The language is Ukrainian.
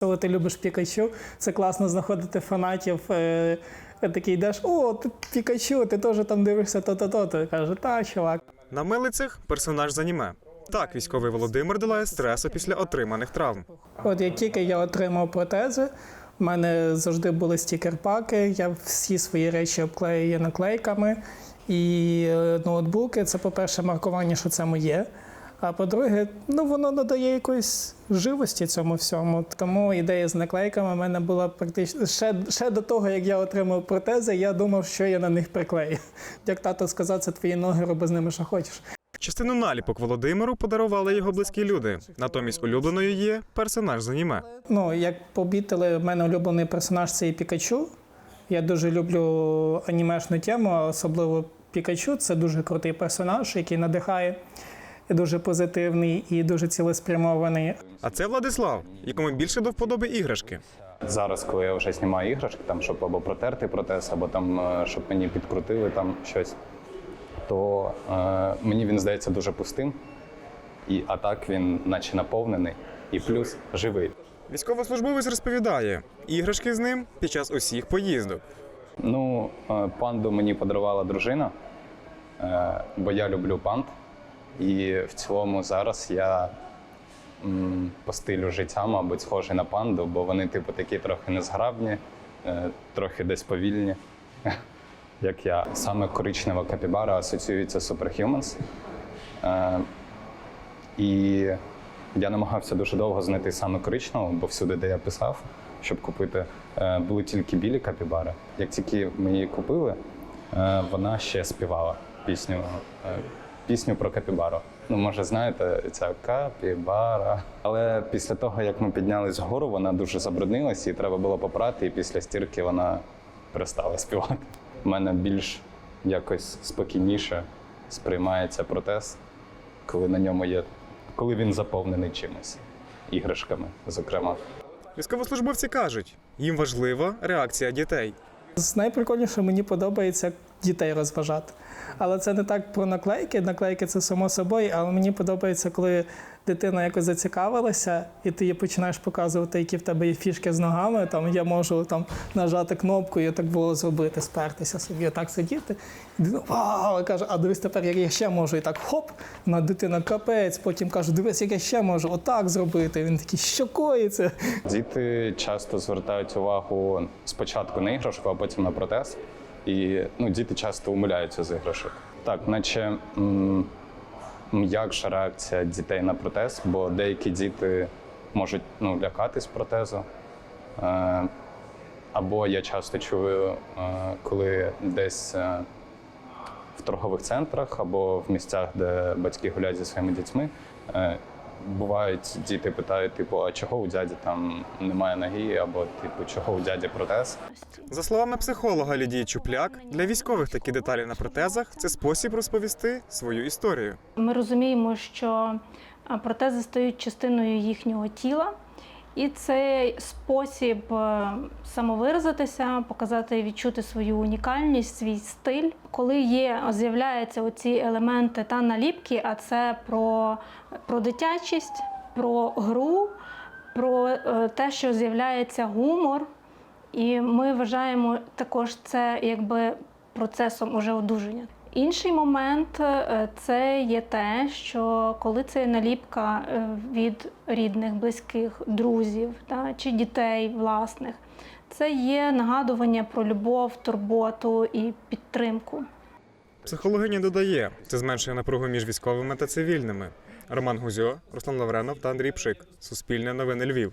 Коли ти любиш Пікачу, це класно знаходити фанатів. Е, такий йдеш, о, ти Пікачу, ти теж там дивишся то-то-то. Ти каже, та, чувак. На милицях персонаж з аніме. Так, військовий Володимир долає стресу після отриманих травм. От як тільки я отримав протези, в мене завжди були стікер-паки, я всі свої речі обклеюю наклейками. І е, ноутбуки це, по-перше, маркування, що це моє. А по-друге, ну воно надає якоїсь живості цьому всьому. Тому ідея з наклейками в мене була практично ще, ще до того, як я отримав протези, я думав, що я на них приклею. Як тато сказав, це твої ноги, роби з ними, що хочеш. Частину наліпок Володимиру подарували його близькі люди. Натомість улюбленою є персонаж з аніме. Ну, як побітили, в мене улюблений персонаж це і Пікачу. Я дуже люблю анімешну тему, особливо Пікачу. Це дуже крутий персонаж, який надихає, дуже позитивний і дуже цілеспрямований. А це Владислав, якому більше до вподоби іграшки. Зараз, коли я вже знімаю іграшки, там, щоб або протерти протез, або там, е, щоб мені підкрутили там щось, то е, мені він здається дуже пустим. І, а так він наче наповнений і плюс живий. Військовослужбовець розповідає, іграшки з ним під час усіх поїздок. Ну, е, панду мені подарувала дружина, е, бо я люблю панд. І в цілому зараз я м, по стилю життя, мабуть, схожий на панду, бо вони, типу, такі трохи незграбні, е, трохи десь повільні, як я. Саме коричнева капібара асоціюється з Superhumans. Е, і я намагався дуже довго знайти саме коричневу, бо всюди, де я писав, щоб купити, е, були тільки білі капібари. Як тільки ми її купили, е, вона ще співала пісню, е, пісню про капібару. Ну, може, знаєте, ця капібара. Але після того, як ми піднялись вгору, вона дуже забруднилась, і треба було попрати, і після стірки вона перестала співати. У мене більш якось спокійніше сприймається протез, коли на ньому є, коли він заповнений чимось, іграшками, зокрема. Військовослужбовці кажуть, їм важлива реакція дітей. Найприкольніше мені подобається дітей розважати. Але це не так про наклейки. Наклейки це само собою, але мені подобається, коли дитина якось зацікавилася, і ти їй починаєш показувати, які в тебе є фішки з ногами. Там я можу там нажати кнопку, і так було зробити, спертися собі, отак сидіти. І дитина, Вау! каже, а дивись тепер, як я ще можу. І так хоп, на дитина капець. Потім каже, дивись, як я ще можу, отак зробити. Він такий, що коїться? Діти часто звертають увагу спочатку на іграшку, а потім на протез. І ну, діти часто умиляються з іграшок. Так, наче м'якша реакція дітей на протез, бо деякі діти можуть ну, лякатись протезу. Е, або я часто чую, е, коли десь е, в торгових центрах або в місцях, де батьки гуляють зі своїми дітьми. Бувають діти питають, типу, а чого у дяді там немає ноги, або типу, чого у дяді протез. За словами психолога Лідії Чупляк, для військових такі деталі на протезах це спосіб розповісти свою історію. Ми розуміємо, що протези стають частиною їхнього тіла, і це спосіб е, самовиразитися, показати відчути свою унікальність, свій стиль. Коли є, з'являються оці елементи та наліпки, а це про, про дитячість, про гру, про е, те, що з'являється гумор. І ми вважаємо також це якби процесом уже одужання. Інший момент е, це є те, що коли це наліпка е, від рідних, близьких, друзів та, чи дітей власних, це є нагадування про любов, турботу і підтримку. Психологиня додає, це зменшує напругу між військовими та цивільними. Роман Гузьо, Руслан Лавренов та Андрій Пшик. Суспільне новини Львів.